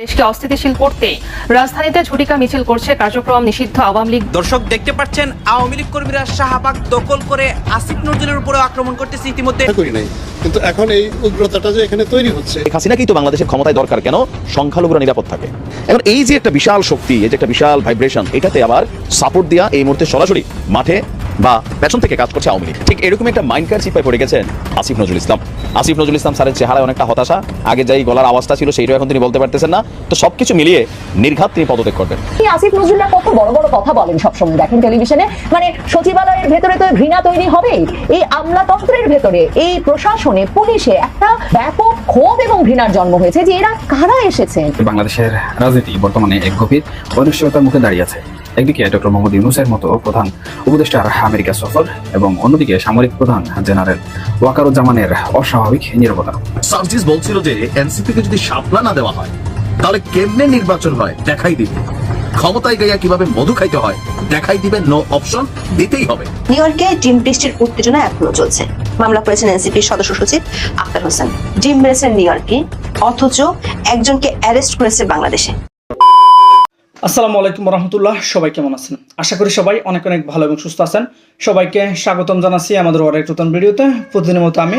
দেশকে অস্থিতিশীল করতে রাজধানীতে ঝুটিকা মিছিল করছে কার্যক্রম নিষিদ্ধ আওয়ামী লীগ। দর্শক দেখতে পাচ্ছেন আওয়ামী লীগ কর্মীরা শাহবাগ দখল করে আসিফ নজরুলের উপরে আক্রমণ করতেছে ইতিমধ্যে। করি নাই কিন্তু এখন এই উগ্রতাটা যে এখানে তৈরি হচ্ছে। হাসিনাকেই তো বাংলাদেশের ক্ষমতায় দরকার কেন? সংখ্যালঘুরা নিরাপদ থাকে। এখন এই যে একটা বিশাল শক্তি এই যে একটা বিশাল ভাইব্রেশন এটাতে আবার সাপোর্ট দেওয়া এই মুহূর্তে সরাসরি মাঠে বা পেছন থেকে কাজ করছে আওয়ামী লীগ। ঠিক এরকম একটা মাইন্ড কার চিপায় পড়ে গেছেন আসিফ নজরুল ইসলাম। আসিফ নজরুল ইসলাম স্যারের চেহারায় অনেকটা হতাশা। আগে যাই গলার আওয়াজটা ছিল সেইটাও এখন তিনি বলতে পারতেছেন না। তো সবকিছু মিলিয়ে নির্ঘাত তিনি পদত্যাগ করবেন। আসিফ নজরুল্লাহ কত বড় বড় কথা বলেন সবসময়। দেখেন টেলিভিশনে মানে সচিবালয়ের ভেতরে তো ঘৃণা তৈরি হবে এই আমলাতন্ত্রের ভেতরে এই প্রশাসনে পুলিশে একটা ব্যাপক ক্ষোভ এবং ঘৃণার জন্ম হয়েছে যে এরা কারা এসেছেন? বাংলাদেশের রাজনীতি বর্তমানে এক গভীর অনিশ্চয়তার মুখে দাঁড়িয়ে আছে। একদিকে ডক্টর মোহাম্মদ ইউনুসের মতো প্রধান উপদেষ্টার আমেরিকা সফর এবং অন্যদিকে সামরিক প্রধান জেনারেল ওয়াকারুজ্জামানের অস্বাভাবিক নিরাপত্তা সার্জিস বলছিল যে এনসিপি কে যদি শাপলা না দেওয়া হয় তাহলে কেমনে নির্বাচন হয়? দেখাই দিবে ক্ষমতায় গাইয়া কীভাবে মধু খাইতে হয়? দেখাই দিবে নো অপশন দিতেই হবে। নিউ ইয়র্কে ডিম বৃষ্টির উত্তেজনা এখনও চলছে। মামলা করেছেন এনসিপির সদস্য সচিব আক্তার হোসেন। ডিম মেরেছেন নিউ ইয়র্কে অথচ একজনকে অ্যারেস্ট করেছে বাংলাদেশে। আসসালামু আলাইকুম রহমতুল্লাহ সবাই কেমন আছেন? আশা করি সবাই অনেক অনেক ভালো এবং সুস্থ আছেন। সবাইকে স্বাগতম জানাচ্ছি আমাদের আরেক নতুন ভিডিওতে প্রতিদিনের মতো আমি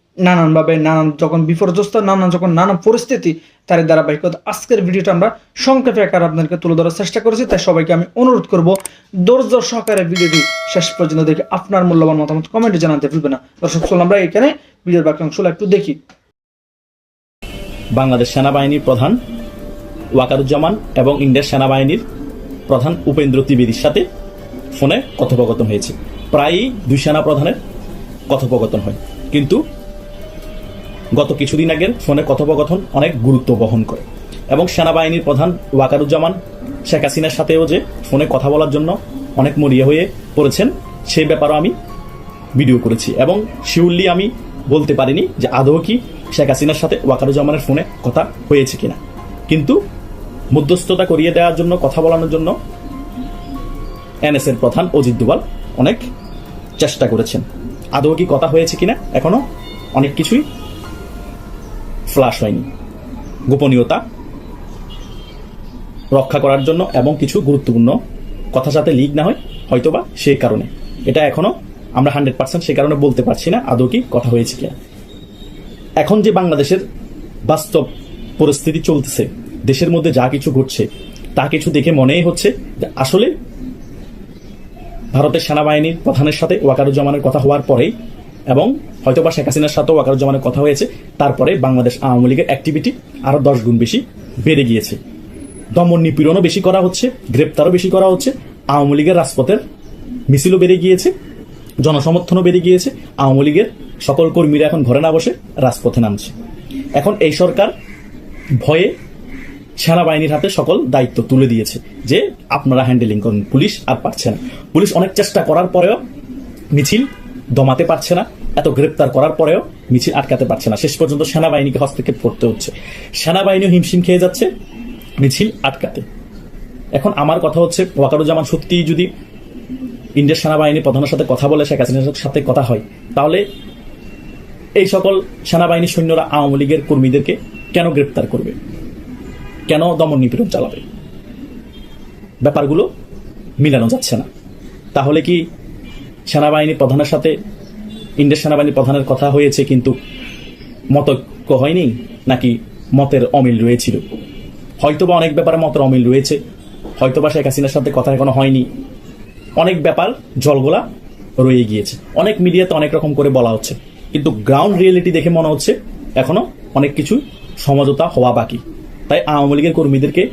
নানানভাবে নানান যখন বিপর্যস্ত, নানান যখন নানান পরিস্থিতি তার ধারাবাহিকতা। আজকের ভিডিওটা আমরা সংক্ষেপে আকার আপনাদেরকে তুলে ধরার চেষ্টা করেছি, তাই সবাইকে আমি অনুরোধ করব, ধৈর্য সহকারে ভিডিওটি শেষ পর্যন্ত দেখে আপনার মূল্যবান মতামত কমেন্টে জানাতে ভুলবে না। দর্শক, চলুন আমরা এখানে ভিডিওর বাকি অংশগুলো একটু দেখি। বাংলাদেশ সেনাবাহিনীর প্রধান ওয়াকারুজ্জামান এবং ইন্ডিয়ার সেনাবাহিনীর প্রধান উপেন্দ্র ত্রিবেদীর সাথে ফোনে কথোপকথন হয়েছে। প্রায়ই দুই সেনা প্রধানের কথোপকথন হয়। কিন্তু গত কিছুদিন আগের ফোনে কথোপকথন অনেক গুরুত্ব বহন করে। এবং সেনাবাহিনীর প্রধান ওয়াকারুজ্জামান শেখ হাসিনার সাথেও যে ফোনে কথা বলার জন্য অনেক মরিয়া হয়ে পড়েছেন, সেই ব্যাপারও আমি ভিডিও করেছি। এবং শিউরলি আমি বলতে পারিনি যে আদৌ কি শেখ হাসিনার সাথে ওয়াকারুজ্জামানের ফোনে কথা হয়েছে কিনা। কিন্তু মধ্যস্থতা করিয়ে দেওয়ার জন্য, কথা বলানোর জন্য এনএসএর প্রধান অজিত দুবাল অনেক চেষ্টা করেছেন। আদৌ কি কথা হয়েছে কিনা এখনও অনেক কিছুই ফ্লাশ হয়নি। গোপনীয়তা রক্ষা করার জন্য এবং কিছু গুরুত্বপূর্ণ কথা যাতে লিক না হয়, হয়তোবা সেই কারণে। এটা এখনও আমরা হান্ড্রেড পার্সেন্ট সে কারণে বলতে পারছি না, আদৌ কি কথা হয়েছে কিনা। এখন যে বাংলাদেশের বাস্তব পরিস্থিতি চলতেছে, দেশের মধ্যে যা কিছু ঘটছে, তা কিছু দেখে মনেই হচ্ছে যে আসলে ভারতের সেনাবাহিনীর প্রধানের সাথে ওয়াকারুজ্জামানের কথা হওয়ার পরেই এবং হয়তোবা শেখ হাসিনার সাথেও ওয়াকারুজ্জামানের কথা হয়েছে, তারপরে বাংলাদেশ আওয়ামী লীগের অ্যাক্টিভিটি আরও দশ গুণ বেশি বেড়ে গিয়েছে। দমন নিপীড়নও বেশি করা হচ্ছে, গ্রেপ্তারও বেশি করা হচ্ছে, আওয়ামী লীগের রাজপথের মিছিলও বেড়ে গিয়েছে, জনসমর্থনও বেড়ে গিয়েছে, আওয়ামী লীগের সকল কর্মীরা এখন ঘরে না বসে রাজপথে নামছে। এখন এই সরকার ভয়ে সেনাবাহিনীর হাতে সকল দায়িত্ব তুলে দিয়েছে যে আপনারা হ্যান্ডেলিং করুন, পুলিশ আর পারছে না। পুলিশ অনেক চেষ্টা করার পরেও মিছিল দমাতে পারছে না, এত গ্রেপ্তার করার পরেও মিছিল আটকাতে পারছে না। শেষ পর্যন্ত সেনাবাহিনীকে হস্তক্ষেপ করতে হচ্ছে। সেনাবাহিনীও হিমশিম খেয়ে যাচ্ছে, মিছিল আটকাতে। এখন আমার কথা হচ্ছে, ওয়াকারুজ্জামান সত্যিই যদি ইন্ডিয়ার সেনাবাহিনী প্রধানের সাথে কথা বলে, শেখ হাসিনার সাথে কথা হয়, তাহলে এই সকল সেনাবাহিনীর সৈন্যরা আওয়ামী লীগের কর্মীদেরকে কেন গ্রেপ্তার করবে? কেন দমন নিপীড়ন চালাবে? ব্যাপারগুলো মিলানো যাচ্ছে না। তাহলে কি সেনাবাহিনী প্রধানের সাথে, ইন্ডিয়ার সেনাবাহিনী প্রধানের কথা হয়েছে, কিন্তু মতৈক্য হয়নি, নাকি মতের অমিল রয়েছিল। হয়তোবা অনেক ব্যাপারে মতের অমিল রয়েছে, হয়তোবা শেখ হাসিনার সাথে কথা এখনও হয়নি। অনেক ব্যাপার জলগোলা রয়ে গিয়েছে। অনেক মিডিয়াতে অনেক রকম করে বলা হচ্ছে, কিন্তু গ্রাউন্ড রিয়েলিটি দেখে মনে হচ্ছে এখনও অনেক কিছু সমঝোতা হওয়া বাকি। তাই আওয়ামী লীগের কর্মীদেরকে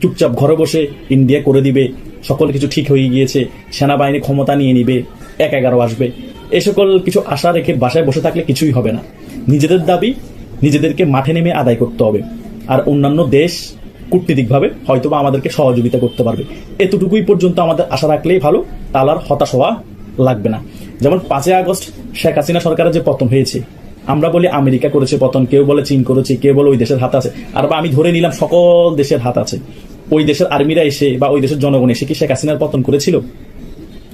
চুপচাপ ঘরে বসে ইন্ডিয়া করে দিবে সকল কিছু ঠিক হয়ে গিয়েছে, সেনাবাহিনী ক্ষমতা নিয়ে নিবে, এক এগারো আসবে। এ সকল কিছু আশা রেখে বাসায় বসে থাকলে কিছুই হবে না। নিজেদের দাবি, নিজেদেরকে মাঠে নেমে আদায় করতে হবে। আর অন্যান্য দেশ কূটনীতিকভাবে হয়তোবা আমাদেরকে সহযোগিতা করতে পারবে। এতটুকুই পর্যন্ত আমাদের আশা রাখলেই ভালো তাহলে আর হতাশ হওয়া লাগবে না। যেমন পাঁচই আগস্ট শেখ হাসিনা সরকারের যে পতন হয়েছে, আমরা বলি আমেরিকা করেছে পতন, কেউ বলে চীন করেছে, কেউ বলে ওই দেশের হাত আছে। আর আমি ধরে নিলাম সকল দেশের হাত আছে। ওই দেশের আর্মিরা এসে বা ওই দেশের জনগণ এসে কি শেখ হাসিনার পতন করেছিল?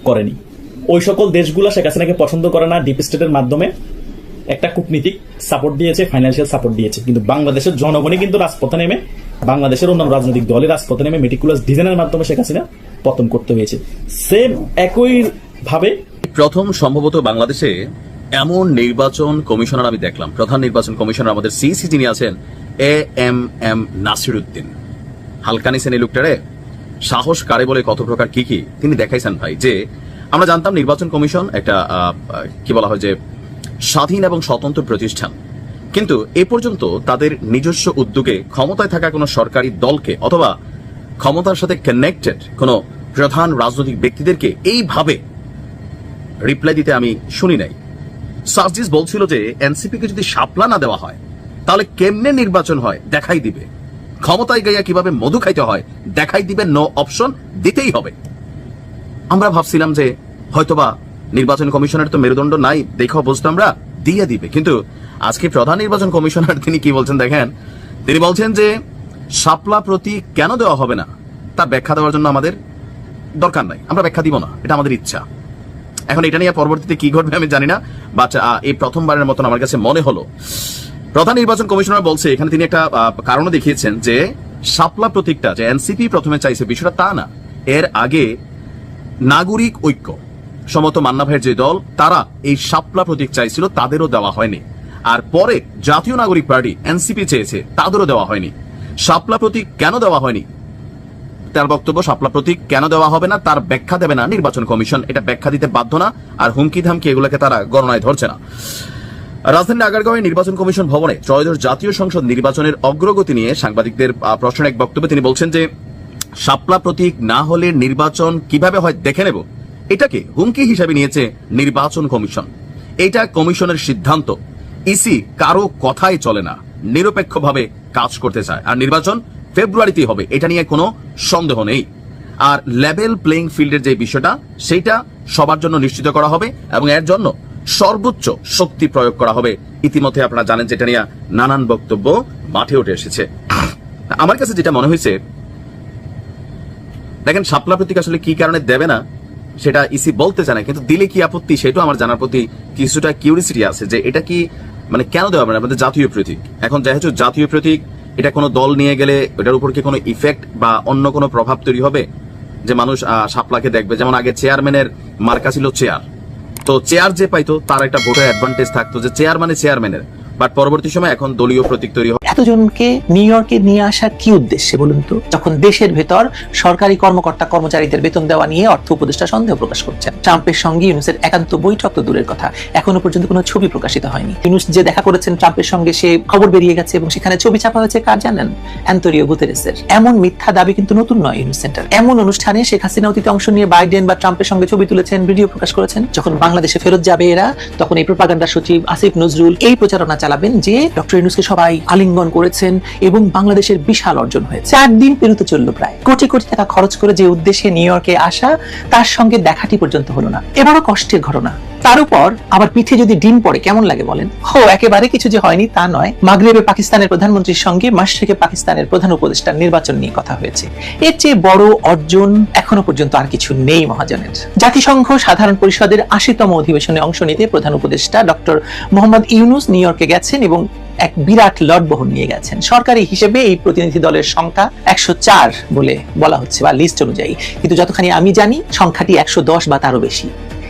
করেনি। ওই সকল দেশগুলো শেখ হাসিনাকে পছন্দ করে না ডিপ স্টেটের মাধ্যমে একটা কূটনীতিক সাপোর্ট দিয়েছে ফাইন্যান্সিয়াল সাপোর্ট দিয়েছে। কিন্তু বাংলাদেশের জনগণই কিন্তু রাজপথে নেমে, বাংলাদেশের অন্যান্য রাজনৈতিক দলের রাজপথে নেমে মেটিকুলাস ডিজাইনের মাধ্যমে শেখ হাসিনা পতন করতে হয়েছে। সেম একই ভাবে প্রথম সম্ভবত বাংলাদেশে এমন নির্বাচন কমিশনার আমি দেখলাম। প্রধান নির্বাচন কমিশনার আমাদের সিসি যিনি আছেন A M M Nasir Uddin হালকানি শ্রেণি লোকটারে? সাহস কারে বলে কত প্রকার কি কি? তিনি দেখাইছেন ভাই যে, আমরা জানতাম নির্বাচন কমিশন একটা কি বলা হয় যে, স্বাধীন এবং স্বতন্ত্র প্রতিষ্ঠান। কিন্তু এ পর্যন্ত তাদের নিজস্ব উদ্যোগে ক্ষমতায় থাকা কোনো সরকারি দলকে অথবা ক্ষমতার সাথে কানেক্টেড কোনো প্রধান রাজনৈতিক ব্যক্তিদেরকে এইভাবে রিপ্লাই দিতে আমি শুনি নাই। সার্জিস বলছিল যে এনসিপি কে যদি সাপলা না দেওয়া হয়, তাহলে কেমনে নির্বাচন হয় দেখাই দিবে। ক্ষমতায় গাইয়া কীভাবে মধু খাইতে হয়, দেখাই দিবে নো অপশন দিতেই হবে। আমরা ভাবছিলাম যে, হয়তোবা নির্বাচন কমিশনের তো মেরুদণ্ড নাই, দেখো বুঝতো আমরা, দিয়ে দিবে। কিন্তু আজকে প্রধান নির্বাচন কমিশনার তিনি কি বলছেন দেখেন, তিনি বলছেন যে সাপলা প্রতি কেন দেওয়া হবে না, তা ব্যাখ্যা দেওয়ার জন্য আমাদের দরকার নাই। আমরা ব্যাখ্যা দিব না, এটা আমাদের ইচ্ছা। এখন এটা নিয়ে পরবর্তীতে কি ঘটবে আমি জানি না বাট এই প্রথমবারের মতন আমার কাছে মনে হলো প্রধান নির্বাচন কমিশনার বলছে, এখানে তিনি একটা কারণও দেখিয়েছেন যে সাপলা প্রতীকটা, যে এনসিপি প্রথমে চাইছে, বিষয়টা তা না। এর আগে নাগরিক ঐক্য, সমত মান্না ভাইয়ের যে দল, তারা এই সাপলা প্রতীক চাইছিল, তাদেরও দেওয়া হয়নি। আর পরে জাতীয় নাগরিক পার্টি, এনসিপি চেয়েছে, তাদেরও দেওয়া হয়নি। সাপলা প্রতীক কেন দেওয়া হয়নি? তার বক্তব্য সাপলা প্রতীক কেন দেওয়া হবে না, তার ব্যাখ্যা দেবে না নির্বাচন কমিশন। এটা ব্যাখ্যা দিতে বাধ্য না, আর হুমকি ধামকি এগুলোকে তারা গণনায় ধরছে না। রাজধানী আগারগাঁওয়ে নির্বাচন কমিশন ভবনে ত্রয়োদশ জাতীয় সংসদ নির্বাচনের অগ্রগতি নিয়ে সাংবাদিকদের প্রশ্নের এক বক্তব্যে তিনি বলছেন যে শাপলা প্রতীক না হলে নির্বাচন কীভাবে হয় দেখে নেব। এটাকে হুমকি হিসাবে নিয়েছে নির্বাচন কমিশন। এটা কমিশনের সিদ্ধান্ত। ইসি কারও কথাই চলে না। নিরপেক্ষভাবে কাজ করতে চায়। আর নির্বাচন ফেব্রুয়ারিতেই হবে। এটা নিয়ে কোনো সন্দেহ নেই। আর লেভেল প্লেইং ফিল্ডের যে বিষয়টা, সেটা সবার জন্য নিশ্চিত করা হবে এবং এর জন্য সর্বোচ্চ শক্তি প্রয়োগ করা হবে। ইতিমধ্যে আপনারা জানেন যেটা নিয়ে নানান বক্তব্য মাঠে উঠে এসেছে। আমার কাছে যেটা মনে হয়েছে দেখেন শাপলা প্রতীক আসলে কি কারণে দেবে না সেটা ইসি বলতে জানে কিন্তু দিলে কি আপত্তি সেটাও আমার জানার প্রতি কিছুটা কিউরিসিটি আছে যে এটা কি মানে কেন দেওয়া হবে আমাদের জাতীয় প্রতীক। এখন যেহেতু জাতীয় প্রতীক এটা কোনো দল নিয়ে গেলে এটার উপর কি কোনো ইফেক্ট বা অন্য কোনো প্রভাব তৈরি হবে? যে মানুষ আহ, শাপলাকে দেখবে যেমন আগে চেয়ারম্যানের মার্কা ছিল চেয়ার তো চেয়ার যে পাইতো, তার একটা ভোটের অ্যাডভান্টেজ থাকতো যে চেয়ার মানে চেয়ারম্যানের বাট পরবর্তী সময় এখন দলীয় প্রতীক তৈরি এতজনকে নিউ ইয়র্কে নিয়ে আসার কি উদ্দেশ্যে বলুন তো? যখন দেশের ভেতর সরকারি কর্মকর্তা কর্মচারীদের বেতন দেওয়া নিয়ে অর্থ উপদেষ্টা সন্দেহ প্রকাশ করছেন। ট্রাম্পের সঙ্গে ইউনুসের একান্ত বৈঠক তো দূরের কথা। এখনও পর্যন্ত কোনো ছবি প্রকাশিত হয়নি। ইউনুস যে দেখা করেছেন ট্রাম্পের সঙ্গে সে খবর বেরিয়ে গেছে এবং সেখানে ছবি ছাপা হয়েছে, কার জানেন? অ্যান্তোরিও গুতেরেসের। এমন মিথ্যা দাবি কিন্তু নতুন নয় ইউনুস সেন্টার। এমন অনুষ্ঠানে শেখ হাসিনা অতীতে অংশ নিয়ে বাইডেন বা ট্রাম্পের সঙ্গে ছবি তুলেছেন, ভিডিও প্রকাশ করেছেন। যখন বাংলাদেশে ফেরত যাবে এরা, তখন এই প্রপাগান্ডার সচিব আসিফ নজরুল এই প্রচারণা চালাবেন যে ডক্টর ইউনুসকে সবাই আলিঙ্গন করেছেন এবং বাংলাদেশের বিশাল অর্জন হয়েছে। চার দিন পেরোতে চলল প্রায়। কোটি কোটি টাকা খরচ করে যে উদ্দেশ্যে নিউ ইয়র্কে আসা, তার সঙ্গে দেখাটি পর্যন্ত হলো না। এবারও কষ্টের ঘটনা। তার উপর আবার পিঠে যদি ডিম পড়ে, কেমন লাগে বলেন? হো, একেবারে কিছু যে হয়নি তা নয়। মাগরেবে পাকিস্তানের প্রধানমন্ত্রীর সঙ্গে মাসরেকে পাকিস্তানের প্রধান উপদেষ্টার নির্বাচন নিয়ে কথা হয়েছে। এর চেয়ে বড় অর্জন এখনও পর্যন্ত আর কিছু নেই মহাজনের। জাতিসংঘ সাধারণ পরিষদের আশিতম অধিবেশনে অংশ নিতে প্রধান উপদেষ্টা ডক্টর মোহাম্মদ ইউনুস নিউ ইয়র্কে গেছেন এবং এক বিরাট লট বহন নিয়ে গেছেন। সরকারি হিসেবে এই প্রতিনিধি দলের সংখ্যা একশো চার বলে বলা হচ্ছে বা লিস্ট অনুযায়ী। কিন্তু যতখানি আমি জানি, সংখ্যাটি একশো দশ বা তারও বেশি।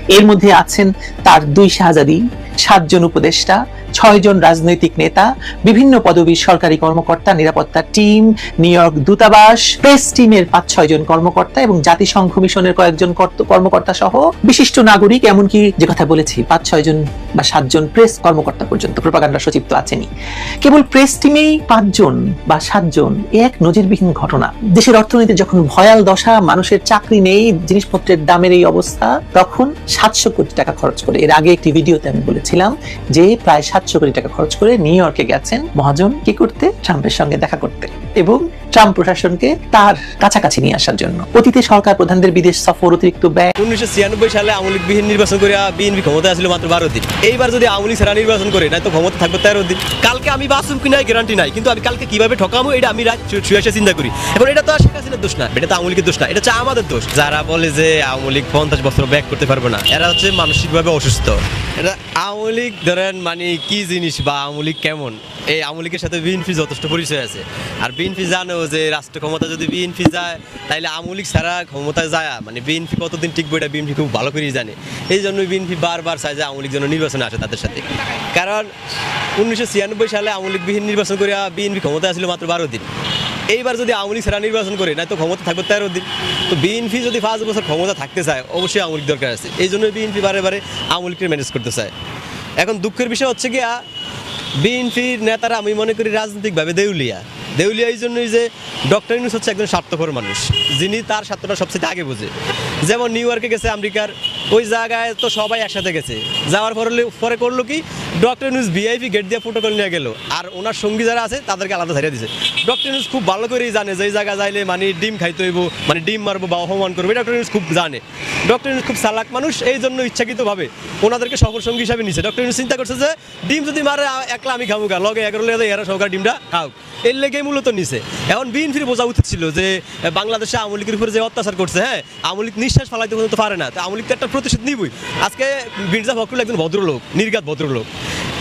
এর মধ্যে আছেন তার দুই শাহজাদি, সাতজন উপদেষ্টা, ছয়জন রাজনৈতিক নেতা, বিভিন্ন পদবীর সরকারি কর্মকর্তা, নিরাপত্তা টিম, নিউ ইয়র্ক দূতাবাস, প্রেস টিমের পাঁচ ছয় জন কর্মকর্তা এবং জাতিসংঘ মিশনের কয়েকজন কর্ত- কর্মকর্তা সহ বিশিষ্ট নাগরিক, এমনকি যে কথা বলেছি, পাঁচ ছয় জন বা সাতজন প্রেস কর্মকর্তা পর্যন্ত, প্রপাগান্ডা সচিব তো আছেনই। কেবল প্রেস টিমেই পাঁচজন বা সাতজন, এ এক নজিরবিহীন ঘটনা। দেশের অর্থনীতি যখন ভয়াল দশা, মানুষের চাকরি নেই, জিনিসপত্রের দামের এই অবস্থা, তখন সাতশো কোটি টাকা খরচ করে, এর আগে একটি ভিডিওতে আমি বলেছিলাম যে প্রায় সাতশো কোটি টাকা খরচ করে নিউ ইয়র্কে গেছেন মহাজন কি করতে? ট্রাম্পের সঙ্গে দেখা করতে। এবং ট্রাম্প প্রশাসনকে তার কাছাকাছি নিয়ে আসার জন্য। অতীতে সরকার প্রধানদের বিদেশ সফর অতিরিক্ত ব্যয় উনিশশো ছিয়ানব্বই সালে আওয়ামী বিহীন নির্বাচন করে বিএনপি ক্ষমতা আসলে মাত্র বারো দিন। এইবার যদি আওয়ামী লীগ নির্বাচন করে না তো ক্ষমতা থাকবে তেরো দিন। কালকে আমি বাসুম কি নাই গ্যারান্টি নাই। কিন্তু আমি কালকে কীভাবে ঠকামো এটা আমি রাত শুয়ে চিন্তা করি। এখন এটা তো আর শেখ হাসিনার দোষ না। এটা তো আওয়ামী লীগের দোষ না। এটা হচ্ছে আমাদের দোষ। যারা বলে যে আওয়ামী পঞ্চাশ বছর ব্যাক করতে পারবে না, এরা হচ্ছে মানসিকভাবে অসুস্থ। এটা আওয়ামী ধরেন মানে কি জিনিস বা আওয়ামী কেমন? এই আওয়ামী লীগের সাথে বিএনপি যথেষ্ট পরিচয় আছে। আর বিএনপি জানো যে রাষ্ট্র ক্ষমতা যদি বিএনপি যায় তাহলে আওয়ামী লীগ ছাড়া ক্ষমতায় যায়। মানে বিএনপি কতদিন টিকবে এটা বিএনপি খুব ভালো করেই জানে। এই জন্য বিএনপি বারবার চায় যে আওয়ামী লীগ যেন নির্বাচনে আসে তাদের সাথে। কারণ উনিশশো ছিয়ানব্বই সালে আওয়ামী লীগ বিহীন নির্বাচন করে বিএনপি ক্ষমতায় আসলে মাত্র বারো দিন। এইবার যদি আওয়ামী লীগ নির্বাচন করে না তো ক্ষমতা থাকবে তেরো দিন। তো বিএনপি যদি পাঁচ বছর ক্ষমতা থাকতে চায়, অবশ্যই আওয়ামী লীগ দরকার আছে। এই জন্য বিএনপি বারে বারে আওয়ামী লীগকে ম্যানেজ করতে চায়। এখন দুঃখের বিষয় হচ্ছে গিয়া বিএনপির নেতারা, আমি মনে করি রাজনৈতিকভাবে দেউলিয়া। দেউলিয়া এই জন্যই যে ডক্টর ইউনুস হচ্ছে একজন স্বার্থপর মানুষ, যিনি তার স্বার্থটা সবচেয়ে আগে বোঝে। যেমন নিউ ইয়র্কে গেছে আমেরিকার, ওই জায়গায় তো সবাই একসাথে গেছে। যাওয়ার পরে পরে করল কি? ডক্টর ইউনুস ভিআইপি গেট দিয়ে প্রোটোকল নিয়ে গেল। আর ওনার সঙ্গী যারা আছে, তাদেরকে আলাদা ছাড়িয়ে দিছে। ডক্টর ইউনুস খুব ভালো করেই জানে যে জায়গায় যাইলে মানে ডিম খাইতে হইব মানে ডিম মারবো বা অপমান করব ডক্টর ইউনুস খুব জানে। ডক্টর ইউনুস খুব চালাক মানুষ, এই জন্য ইচ্ছাকৃতভাবে ওনাদেরকে সফর সঙ্গী হিসাবে নিছে। ডক্টর ইউনুস চিন্তা করছে যে, ডিম যদি মারে, আ- একলা আমি খাব গা। লগে এগারো লেগে এরা সহকার ডিমটা খাও। এর লেগে মূলত নিছে। এখন বিএনপির বোঝা উচিত ছিল যে, বাংলাদেশে আওয়ামী লীগের উপরে যে অত্যাচার করছে হ্যাঁ আওয়ামী লীগ নিঃশ্বাস ফালাইতে পর্যন্ত পারে না। তো আওয়ামী লীগ তো একটা প্রতিশোধ নিবই। আজকে মির্জা ফখরুল একজন ভদ্রলোক নির্গাত ভদ্রলোক।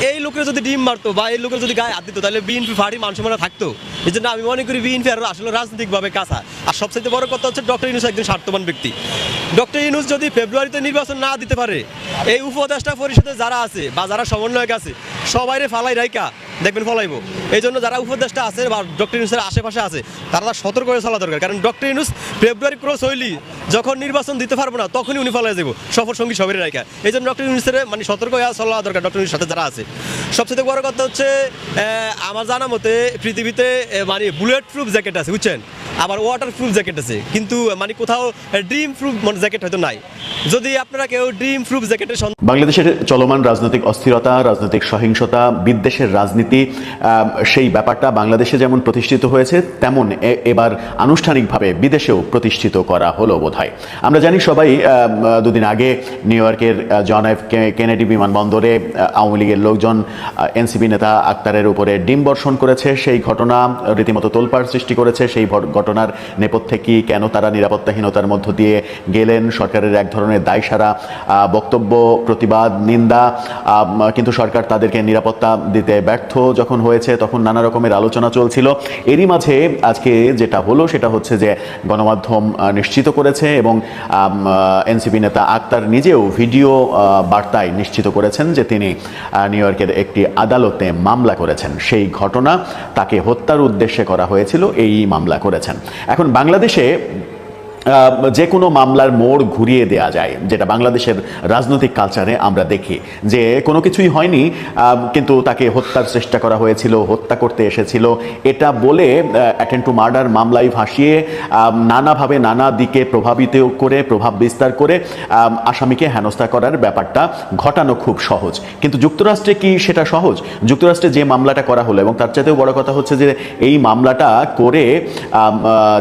এই লোকের যদি ডিম মারতো বা এই লোকের যদি গায়ে হাত দিত, তাহলে বিএনপি ফাড়ি মান সম্মান থাকতো। এই জন্য আমি মনে করি বিএনপি আর আসলে রাজনৈতিকভাবে কাঁচা। আর সবচেয়ে বড় কথা হচ্ছে ডক্টর ইউনুস একজন স্বার্থবান ব্যক্তি। ডক্টর ইউনুস যদি ফেব্রুয়ারিতে নির্বাচন না দিতে পারে, এই উপদেষ্টা পরিষদে যারা আছে বা যারা সমন্বয়ক আছে, সবাইরে ফালাই রাইকা দেখবেন ফলাইবো। এই জন্য যারা উপদেষ্টা আছে বা ডক্টর ইউনুসের আশেপাশে আছে, তারা তার সতর্ক হয়ে চলা দরকার। কারণ ডক্টর ইউনুস ফেব্রুয়ারি ক্রস হইলি যখন নির্বাচন দিতে পারব না, তখনই উনি ফলাই যাব সফর সঙ্গী সবাই রাইকা এই জন্য ডক্টর ইউনুসের মানে সতর্ক হয়ে চলা দরকার ডক্টর ইউনুসের সাথে যারা আছে। সবচেয়ে বড় কথা হচ্ছে আমার জানা মতে পৃথিবীতে মানে বুলেট প্রুফ জ্যাকেট আছে, বুঝছেন? আবার ওয়াটার প্রুফ জ্যাকেট আছে। কিন্তু মানে কোথাও ড্রিম প্রুফ জ্যাকেট হয়তো নাই। যদি আপনারা কেউ ড্রিম প্রুফ জ্যাকেটের বাংলাদেশের চলমান রাজনৈতিক অস্থিরতা, রাজনৈতিক সহিংসতা, বিদ্বেষের রাজনীতি সেই ব্যাপারটা বাংলাদেশে যেমন প্রতিষ্ঠিত হয়েছে, তেমন এবার আনুষ্ঠানিকভাবে বিদেশেও প্রতিষ্ঠিত করা হলো বোধহয়। আমরা জানি সবাই দুদিন আগে নিউ ইয়র্কের জন এফ কেনেডি বিমানবন্দরে আওয়ামী লীগের লোকজন এনসিপি নেতা আক্তারের উপরে ডিম বর্ষণ করেছে। সেই ঘটনা রীতিমতো তোলপাড় সৃষ্টি করেছে। সেই ঘটনার নেপথ্যে কি, কেন তারা নিরাপত্তাহীনতার মধ্য দিয়ে গেলেন? সরকারের এক ধরনের দায়সারা বক্তব্য, প্রতিবাদ, নিন্দা কিন্তু সরকার তাদেরকে নিরাপত্তা দিতে ব্যর্থ যখন হয়েছে, তখন নানা রকমের আলোচনা চলছিল। এরই মাঝে আজকে যেটা হলো, সেটা হচ্ছে যে গণমাধ্যম নিশ্চিত করেছে এবং এনসিপি নেতা আক্তার নিজেও ভিডিও বার্তায় নিশ্চিত করেছেন যে তিনি নিউ ইয়র্কের একটি আদালতে মামলা করেছেন। সেই ঘটনা তাকে হত্যার উদ্দেশ্যে করা হয়েছিল, এই মামলা করেছেন। এখন বাংলাদেশে যে কোনো মামলার মোড় ঘুরিয়ে দেয়া যায়, যেটা বাংলাদেশের রাজনৈতিক কালচারে আমরা দেখি। যে কোনো কিছুই হয়নি কিন্তু তাকে হত্যার চেষ্টা করা হয়েছিল, হত্যা করতে এসেছিল। এটা বলে অ্যাটেন্ড টু মার্ডার মামলায় ভাসিয়ে নানাভাবে নানা দিকে প্রভাবিত করে, প্রভাব বিস্তার করে আসামিকে হেনস্থা করার ব্যাপারটা ঘটানো খুব সহজ। কিন্তু যুক্তরাষ্ট্রে কি সেটা সহজ? যুক্তরাষ্ট্রে যে মামলাটা করা হলো, এবং তার চাইতেও বড় কথা হচ্ছে যে, এই মামলাটা করে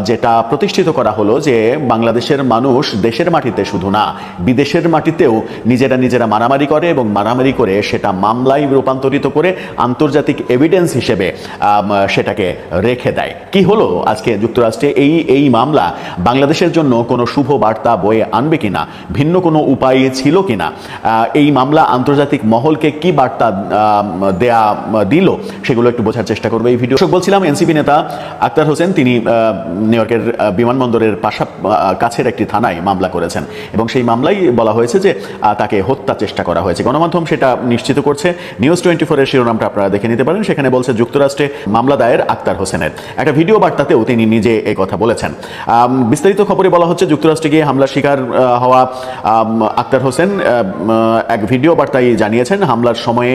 যেটা প্রতিষ্ঠিত করা হলো যে বাংলাদেশের মানুষ দেশের মাটিতে শুধু না, বিদেশের মাটিতেও নিজেরা নিজেরা মারামারি করে এবং মারামারি করে সেটা মামলায় রূপান্তরিত করে আন্তর্জাতিক এভিডেন্স হিসেবে সেটাকে রেখে দেয়। কি হলো আজকে যুক্তরাষ্ট্রে এই এই মামলা? বাংলাদেশের জন্য কোনো শুভ বার্তা বয়ে আনবে কিনা? ভিন্ন কোনো উপায় ছিল কিনা? এই মামলা আন্তর্জাতিক মহলকে কি বার্তা দেয়া, দিল? সেগুলো একটু বোঝার চেষ্টা করবে এই ভিডিও। বলছিলাম এনসিপি নেতা আক্তার হোসেন, তিনি নিউ ইয়র্কের বিমানবন্দরের পাশা কাছের একটি থানায় মামলা করেছেন। এবং সেই মামলায় বলা হয়েছে যে তাকে হত্যা চেষ্টা করা হয়েছে। গণমাধ্যম সেটা নিশ্চিত করছে। নিউজ টোয়েন্টি ফোরের শিরোনামটা আপনারা দেখে নিতে পারেন। সেখানে বলছে, যুক্তরাষ্ট্রে মামলা দায়ের আক্তার হোসেনের। একটা ভিডিও বার্তাতেও তিনি নিজে এই কথা বলেছেন। বিস্তারিত খবরে বলা হচ্ছে, যুক্তরাষ্ট্রে গিয়ে হামলার শিকার হওয়া আক্তার হোসেন এক ভিডিও বার্তায় জানিয়েছেন। হামলার সময়ে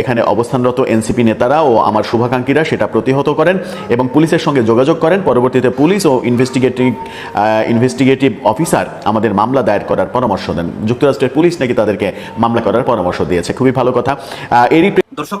এখানে অবস্থানরত এনসিপি নেতারা ও আমার শুভাকাঙ্ক্ষীরা সেটা প্রতিহত করেন এবং পুলিশের সঙ্গে যোগাযোগ করেন। পরবর্তীতে পুলিশ ও ইনভেস্টিগেটিভ ইনভেস্টিগেটিভ অফিসার আমাদের মামলা দায়ের করার পরামর্শ দেন। যুক্তরাষ্ট্রের পুলিশ নাকি তাদেরকে মামলা করার পরামর্শ দিয়েছে। খুবই ভালো কথা। এরই দর্শক